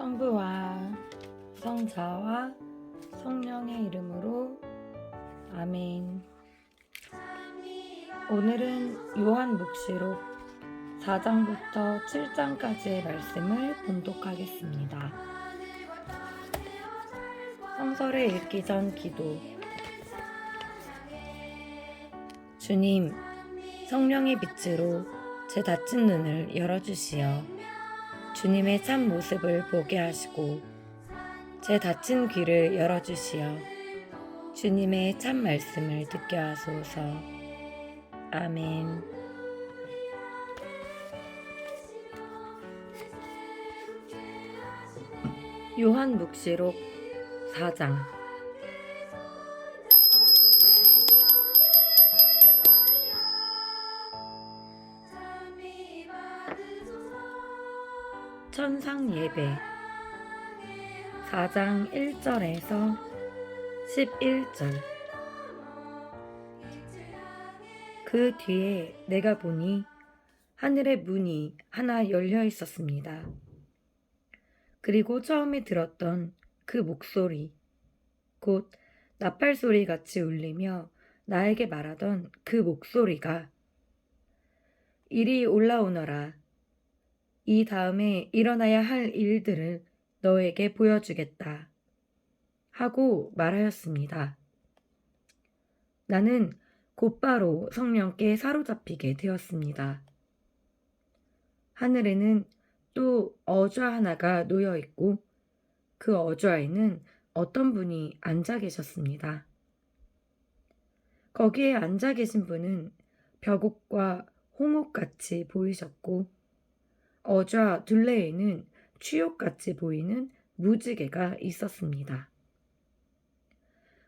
성부와 성자와 성령의 이름으로 아멘. 오늘은 요한 묵시록 4장부터 7장까지의 말씀을 봉독하겠습니다. 성서를 읽기 전 기도. 주님, 성령의 빛으로 제 닫힌 눈을 열어주시어 주님의 참 모습을 보게 하시고 제 닫힌 귀를 열어주시어 주님의 참 말씀을 듣게 하소서. 아멘. 요한 묵시록 4장 천상 예배 4장 1절에서 11절 그 뒤에 내가 보니 하늘의 문이 하나 열려 있었습니다. 그리고 처음에 들었던 그 목소리, 곧 나팔 소리 같이 울리며 나에게 말하던 그 목소리가 이리 올라오너라. 이 다음에 일어나야 할 일들을 너에게 보여주겠다. 하고 말하였습니다. 나는 곧바로 성령께 사로잡히게 되었습니다. 하늘에는 또 어좌 하나가 놓여 있고 그 어좌에는 어떤 분이 앉아 계셨습니다. 거기에 앉아 계신 분은 벽옥과 홍옥같이 보이셨고 어좌 둘레에는 취옥같이 보이는 무지개가 있었습니다.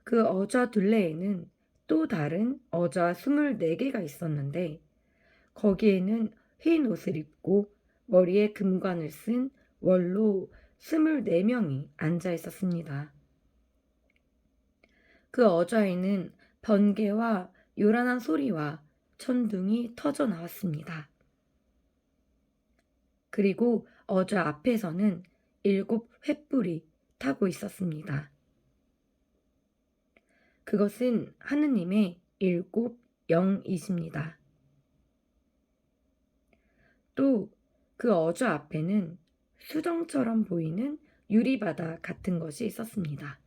그 어좌 둘레에는 또 다른 어좌 24개가 있었는데 거기에는 흰 옷을 입고 머리에 금관을 쓴 원로 24명이 앉아 있었습니다. 그 어좌에는 번개와 요란한 소리와 천둥이 터져 나왔습니다. 그리고 어좌 앞에서는 일곱 횃불이 타고 있었습니다. 그것은 하느님의 일곱 영이십니다. 또 그 어좌 앞에는 수정처럼 보이는 유리바다 같은 것이 있었습니다.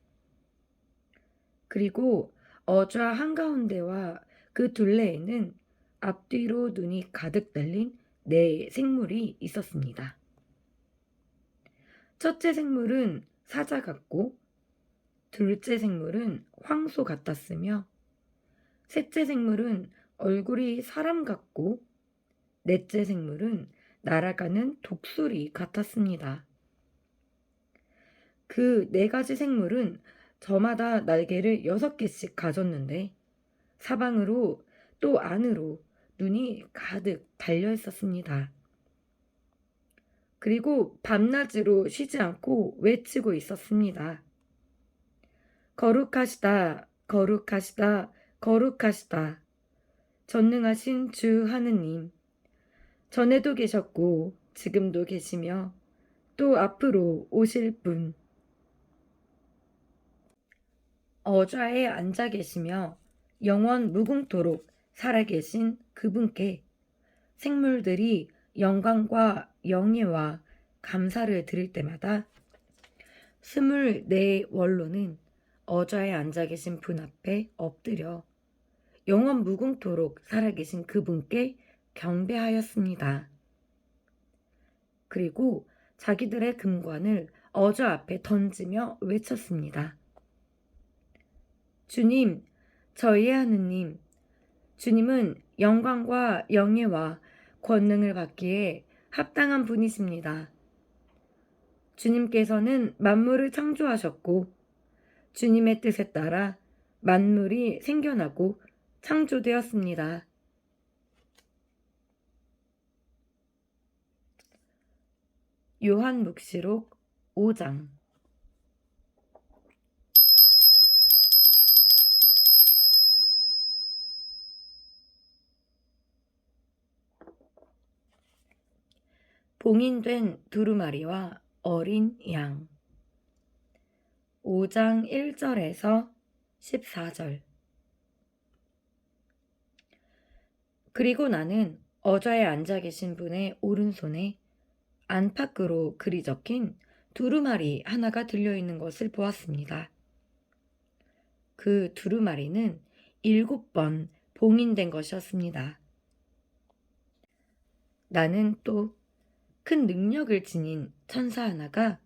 그리고 어좌 한가운데와 그 둘레에는 앞뒤로 눈이 가득 달린 네 생물이 있었습니다. 첫째 생물은 사자 같고, 둘째 생물은 황소 같았으며, 셋째 생물은 얼굴이 사람 같고, 넷째 생물은 날아가는 독수리 같았습니다. 그 네 가지 생물은 저마다 날개를 여섯 개씩 가졌는데, 사방으로 또 안으로 눈이 가득 달려 있었습니다. 그리고 밤낮으로 쉬지 않고 외치고 있었습니다. 거룩하시다, 거룩하시다, 거룩하시다. 전능하신 주 하느님. 전에도 계셨고, 지금도 계시며, 또 앞으로 오실 분. 어좌에 앉아 계시며, 영원 무궁토록 살아계신 그분께 생물들이 영광과 영예와 감사를 드릴 때마다 스물네 원로는 어좌에 앉아 계신 분 앞에 엎드려 영원 무궁토록 살아계신 그분께 경배하였습니다. 그리고 자기들의 금관을 어좌 앞에 던지며 외쳤습니다. 주님, 저희의 하느님, 주님은 영광과 영예와 권능을 받기에 합당한 분이십니다. 주님께서는 만물을 창조하셨고, 주님의 뜻에 따라 만물이 생겨나고 창조되었습니다. 요한 묵시록 5장 봉인된 두루마리와 어린 양 5장 1절에서 14절 그리고 나는 어좌에 앉아 계신 분의 오른손에 안팎으로 글이 적힌 두루마리 하나가 들려 있는 것을 보았습니다. 그 두루마리는 일곱 번 봉인된 것이었습니다. 나는 또 큰 능력을 지닌 천사 하나가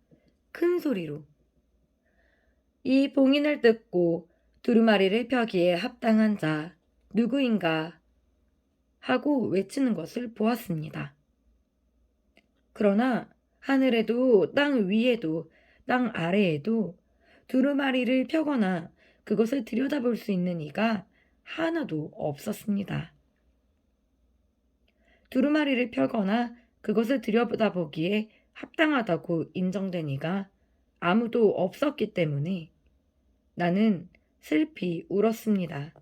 큰 소리로 이 봉인을 뜯고 두루마리를 펴기에 합당한 자 누구인가 하고 외치는 것을 보았습니다. 그러나 하늘에도 땅 위에도 땅 아래에도 두루마리를 펴거나 그것을 들여다볼 수 있는 이가 하나도 없었습니다. 두루마리를 펴거나 그것을 들여다보기에 합당하다고 인정된 이가 아무도 없었기 때문에 나는 슬피 울었습니다.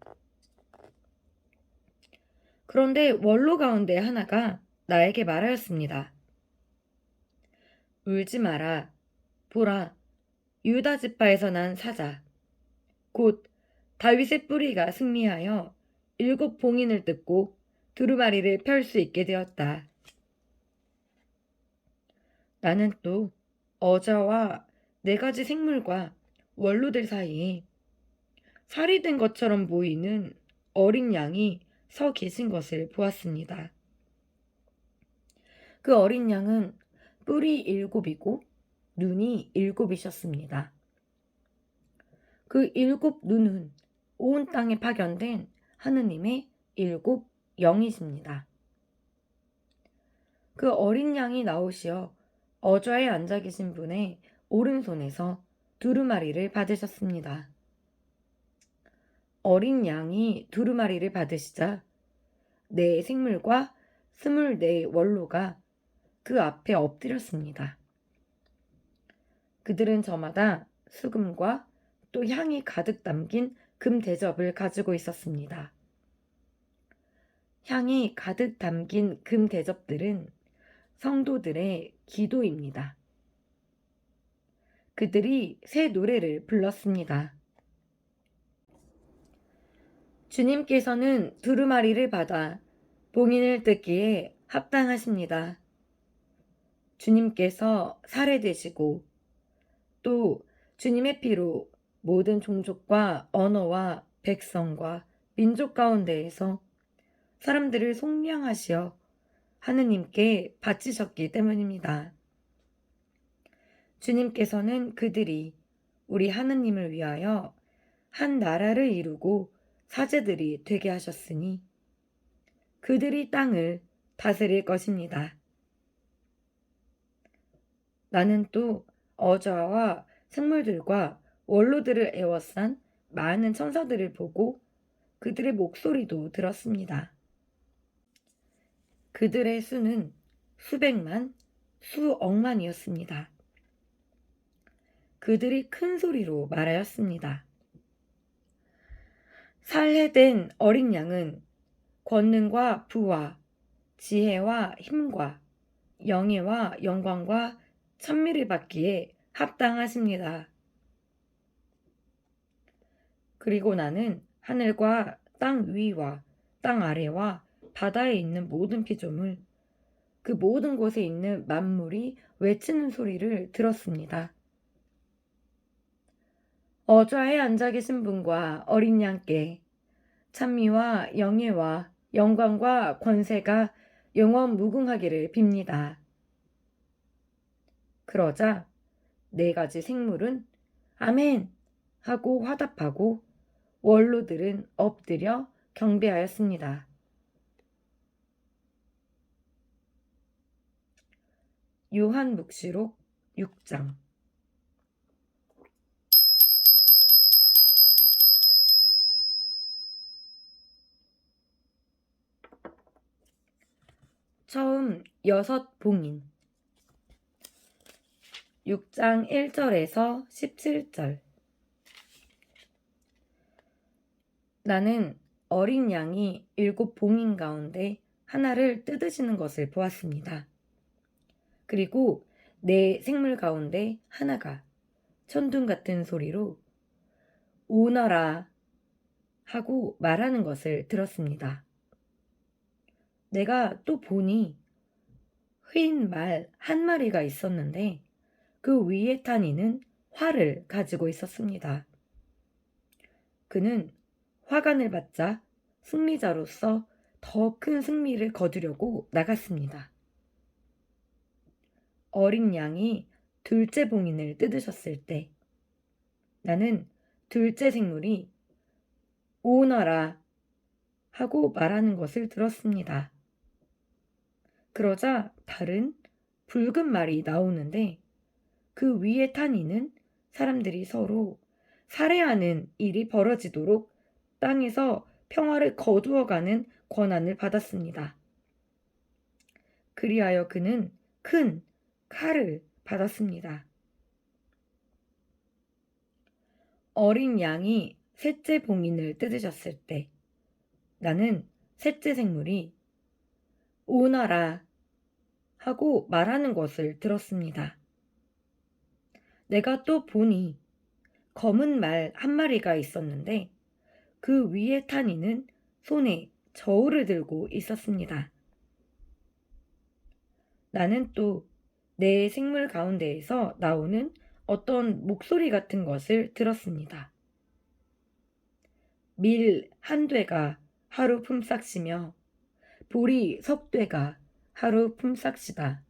그런데 원로 가운데 하나가 나에게 말하였습니다. 울지 마라. 보라. 유다 지파에서 난 사자. 곧 다윗의 뿌리가 승리하여 일곱 봉인을 뜯고 두루마리를 펼 수 있게 되었다. 나는 또 어자와 네 가지 생물과 원로들 사이에 살이 된 것처럼 보이는 어린 양이 서 계신 것을 보았습니다. 그 어린 양은 뿔이 일곱이고 눈이 일곱이셨습니다. 그 일곱 눈은 온 땅에 파견된 하느님의 일곱 영이십니다. 그 어린 양이 나오시어 어좌에 앉아 계신 분의 오른손에서 두루마리를 받으셨습니다. 어린 양이 두루마리를 받으시자 네 생물과 스물네 원로가 그 앞에 엎드렸습니다. 그들은 저마다 수금과 또 향이 가득 담긴 금 대접을 가지고 있었습니다. 향이 가득 담긴 금 대접들은 성도들의 기도입니다. 그들이 새 노래를 불렀습니다. 주님께서는 두루마리를 받아 봉인을 뜯기에 합당하십니다. 주님께서 살해되시고 또 주님의 피로 모든 종족과 언어와 백성과 민족 가운데에서 사람들을 속량하시어 하느님께 바치셨기 때문입니다. 주님께서는 그들이 우리 하느님을 위하여 한 나라를 이루고 사제들이 되게 하셨으니 그들이 땅을 다스릴 것입니다. 나는 또 어자와 생물들과 원로들을 애워싼 많은 천사들을 보고 그들의 목소리도 들었습니다. 그들의 수는 수백만, 수억만이었습니다. 그들이 큰 소리로 말하였습니다. 살해된 어린 양은 권능과 부와 지혜와 힘과 영예와 영광과 찬미를 받기에 합당하십니다. 그리고 나는 하늘과 땅 위와 땅 아래와 바다에 있는 모든 피조물, 그 모든 곳에 있는 만물이 외치는 소리를 들었습니다. 어좌에 앉아 계신 분과 어린 양께 찬미와 영예와 영광과 권세가 영원 무궁하기를 빕니다. 그러자 네 가지 생물은 아멘 하고 화답하고 원로들은 엎드려 경배하였습니다. 요한묵시록 6장. 처음 여섯 봉인. 6장 1절에서 17절. 나는 어린 양이 일곱 봉인 가운데 하나를 뜯으시는 것을 보았습니다. 그리고 내 생물 가운데 하나가 천둥 같은 소리로 오너라 하고 말하는 것을 들었습니다. 내가 또 보니 휜 말 한 마리가 있었는데 그 위에 탄 이는 활을 가지고 있었습니다. 그는 화관을 받자 승리자로서 더 큰 승리를 거두려고 나갔습니다. 어린 양이 둘째 봉인을 뜯으셨을 때 나는 둘째 생물이 오너라 하고 말하는 것을 들었습니다. 그러자 다른 붉은 말이 나오는데 그 위에 탄 이는 사람들이 서로 살해하는 일이 벌어지도록 땅에서 평화를 거두어가는 권한을 받았습니다. 그리하여 그는 큰 칼을 받았습니다. 어린 양이 셋째 봉인을 뜯으셨을 때 나는 셋째 생물이 오너라 하고 말하는 것을 들었습니다. 내가 또 보니 검은 말 한 마리가 있었는데 그 위에 탄 이는 손에 저울을 들고 있었습니다. 나는 또 내 생물 가운데에서 나오는 어떤 목소리 같은 것을 들었습니다. 밀 한 되가 하루 품삯이며 보리 석 되가 하루 품삯이다.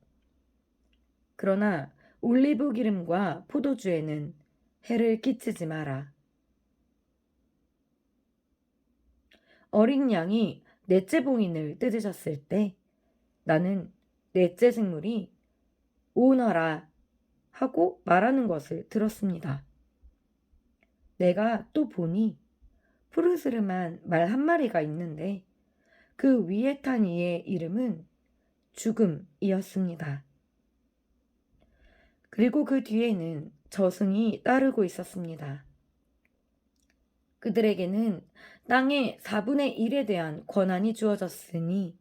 그러나 올리브 기름과 포도주에는 해를 끼치지 마라. 어린 양이 넷째 봉인을 뜯으셨을 때 나는 넷째 생물이 오너라 하고 말하는 것을 들었습니다. 내가 또 보니 푸르스름한 말 한 마리가 있는데 그 위에 탄 이의 이름은 죽음이었습니다. 그리고 그 뒤에는 저승이 따르고 있었습니다. 그들에게는 땅의 4분의 1에 대한 권한이 주어졌으니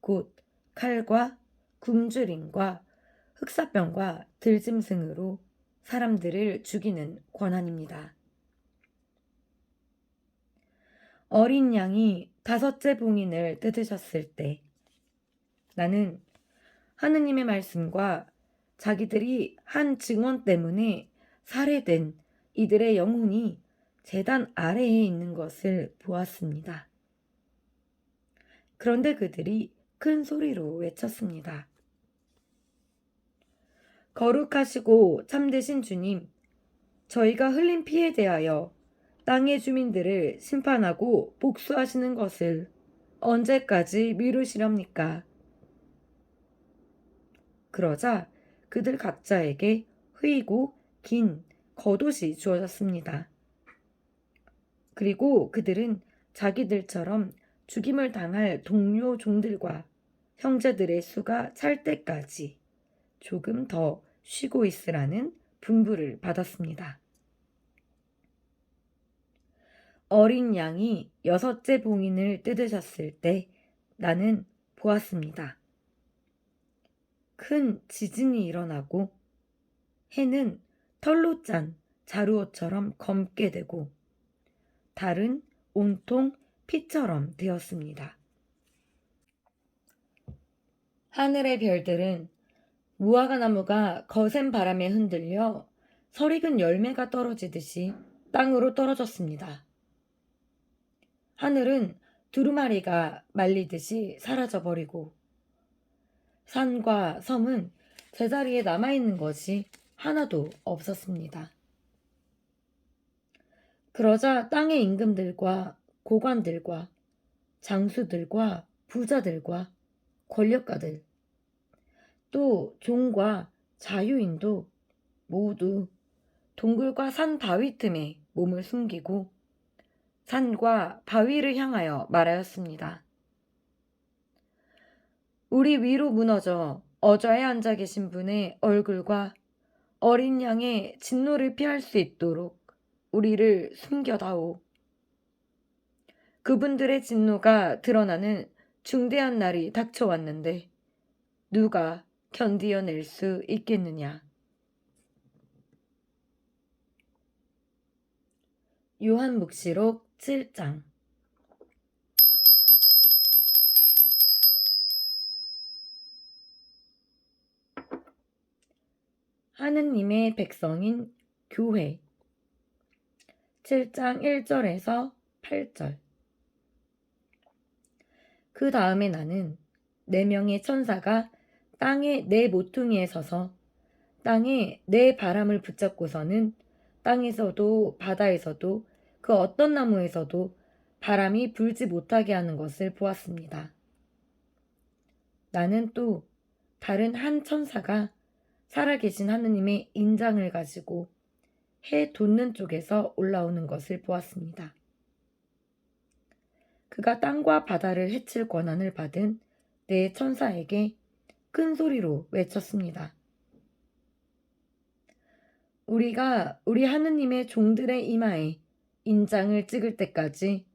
곧 칼과 굶주림과 흑사병과 들짐승으로 사람들을 죽이는 권한입니다. 어린 양이 다섯째 봉인을 뜯으셨을 때 나는 하느님의 말씀과 자기들이 한 증언 때문에 살해된 이들의 영혼이 재단 아래에 있는 것을 보았습니다. 그런데 그들이 큰 소리로 외쳤습니다. 거룩하시고 참되신 주님, 저희가 흘린 피에 대하여 땅의 주민들을 심판하고 복수하시는 것을 언제까지 미루시렵니까? 그러자 그들 각자에게 흐이고 긴 겉옷이 주어졌습니다. 그리고 그들은 자기들처럼 죽임을 당할 동료 종들과 형제들의 수가 찰 때까지 조금 더 쉬고 있으라는 분부를 받았습니다. 어린 양이 여섯째 봉인을 뜯으셨을 때 나는 보았습니다. 큰 지진이 일어나고 해는 털로 짠 자루옷처럼 검게 되고 달은 온통 피처럼 되었습니다. 하늘의 별들은 무화과 나무가 거센 바람에 흔들려 설익은 열매가 떨어지듯이 땅으로 떨어졌습니다. 하늘은 두루마리가 말리듯이 사라져버리고 산과 섬은 제자리에 남아있는 것이 하나도 없었습니다. 그러자 땅의 임금들과 고관들과 장수들과 부자들과 권력가들 또 종과 자유인도 모두 동굴과 산 바위 틈에 몸을 숨기고 산과 바위를 향하여 말하였습니다. 우리 위로 무너져 어좌에 앉아 계신 분의 얼굴과 어린 양의 진노를 피할 수 있도록 우리를 숨겨다오. 그분들의 진노가 드러나는 중대한 날이 닥쳐왔는데 누가 견디어낼 수 있겠느냐? 요한묵시록 7장. 하느님의 백성인 교회. 7장 1절에서 8절. 그 다음에 나는 네 명의 천사가 땅의 네 모퉁이에 서서 땅에 네 바람을 붙잡고서는 땅에서도 바다에서도 그 어떤 나무에서도 바람이 불지 못하게 하는 것을 보았습니다. 나는 또 다른 한 천사가 살아계신 하느님의 인장을 가지고 해 돋는 쪽에서 올라오는 것을 보았습니다. 그가 땅과 바다를 해칠 권한을 받은 네 천사에게 큰 소리로 외쳤습니다. 우리가 우리 하느님의 종들의 이마에 인장을 찍을 때까지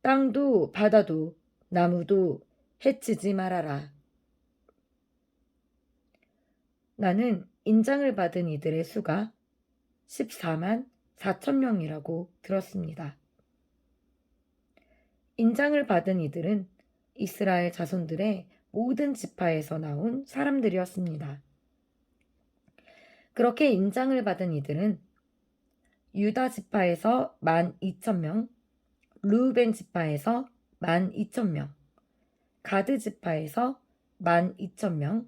땅도 바다도 나무도 해치지 말아라. 나는 인장을 받은 이들의 수가 14만 4천 명이라고 들었습니다. 인장을 받은 이들은 이스라엘 자손들의 모든 지파에서 나온 사람들이었습니다. 그렇게 인장을 받은 이들은 유다 지파에서 12,000명, 루벤 지파에서 12,000명, 가드 지파에서 12,000명,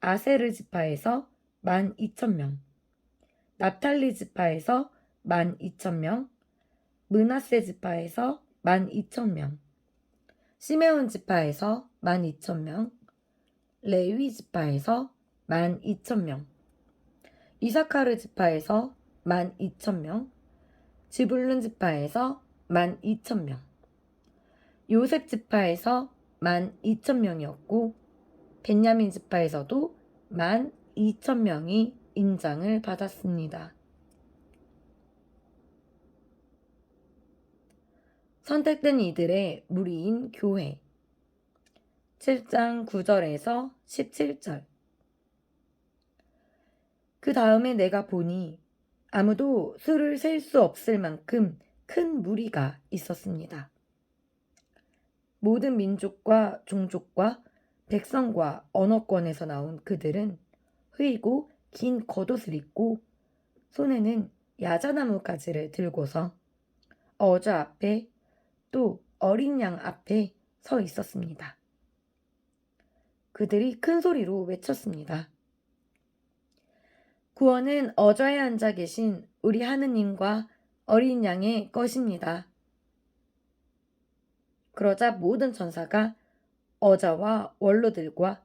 아세르 지파에서 12,000명, 납탈리 지파에서 12,000명, 문하세 지파에서 12,000명, 시메온 지파에서 12,000명, 레위 지파에서 12,000명, 이사카르 지파에서 12,000명, 지불룬 지파에서 12,000명, 요셉 지파에서 12,000명이었고, 벤야민 지파에서도 12,000명이 인장을 받았습니다. 선택된 이들의 무리인 교회 7장 9절에서 17절 그 다음에 내가 보니 아무도 수를 셀 수 없을 만큼 큰 무리가 있었습니다. 모든 민족과 종족과 백성과 언어권에서 나온 그들은 흐이고 긴 겉옷을 입고 손에는 야자나무 가지를 들고서 어저 앞에 또 어린 양 앞에 서 있었습니다. 그들이 큰 소리로 외쳤습니다. 구원은 어저에 앉아 계신 우리 하느님과 어린 양의 것입니다. 그러자 모든 천사가 어자와 원로들과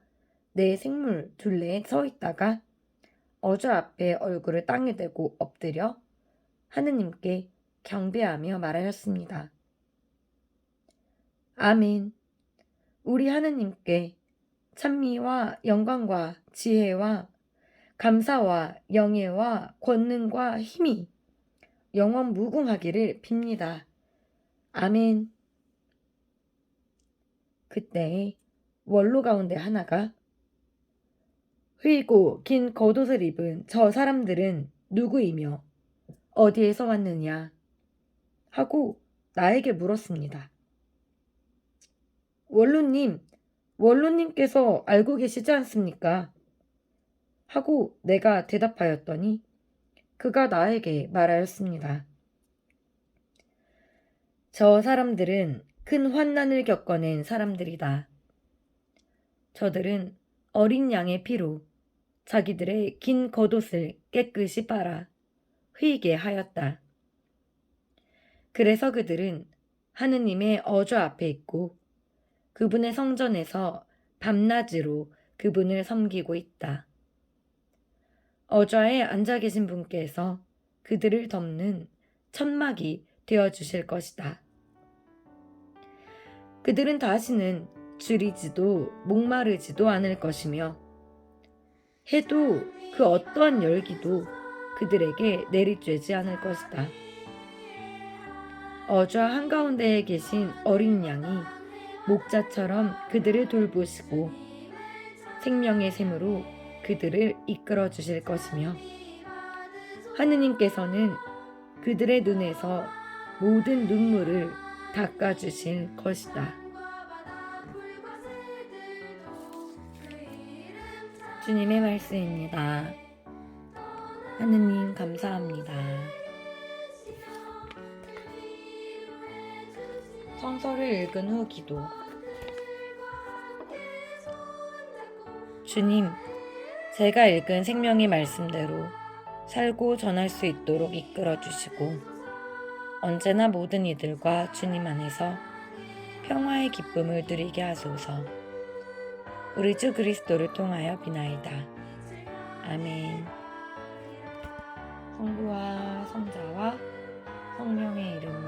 내 생물 둘레에 서 있다가 어저 앞에 얼굴을 땅에 대고 엎드려 하느님께 경배하며 말하였습니다. 아멘. 우리 하느님께 찬미와 영광과 지혜와 감사와 영예와 권능과 힘이 영원 무궁하기를 빕니다. 아멘. 그때 원로 가운데 하나가 흐이고 긴 겉옷을 입은 저 사람들은 누구이며 어디에서 왔느냐 하고 나에게 물었습니다. 원로님, 원로님께서 알고 계시지 않습니까? 하고 내가 대답하였더니 그가 나에게 말하였습니다. 저 사람들은 큰 환난을 겪어낸 사람들이다. 저들은 어린 양의 피로 자기들의 긴 겉옷을 깨끗이 빨아 휘게 하였다. 그래서 그들은 하느님의 어조 앞에 있고 그분의 성전에서 밤낮으로 그분을 섬기고 있다. 어좌에 앉아 계신 분께서 그들을 덮는 천막이 되어 주실 것이다. 그들은 다시는 줄이지도 목마르지도 않을 것이며 해도 그 어떠한 열기도 그들에게 내리쬐지 않을 것이다. 어좌 한가운데에 계신 어린 양이 목자처럼 그들을 돌보시고 생명의 샘으로 그들을 이끌어 주실 것이며 하느님께서는 그들의 눈에서 모든 눈물을 닦아 주실 것이다. 주님의 말씀입니다. 하느님 감사합니다. 성서를 읽은 후 기도. 주님, 제가 읽은 생명의 말씀대로 살고 전할 수 있도록 이끌어 주시고 언제나 모든 이들과 주님 안에서 평화의 기쁨을 누리게 하소서. 우리 주 그리스도를 통하여 비나이다. 아멘. 성부와 성자와 성령의 이름으로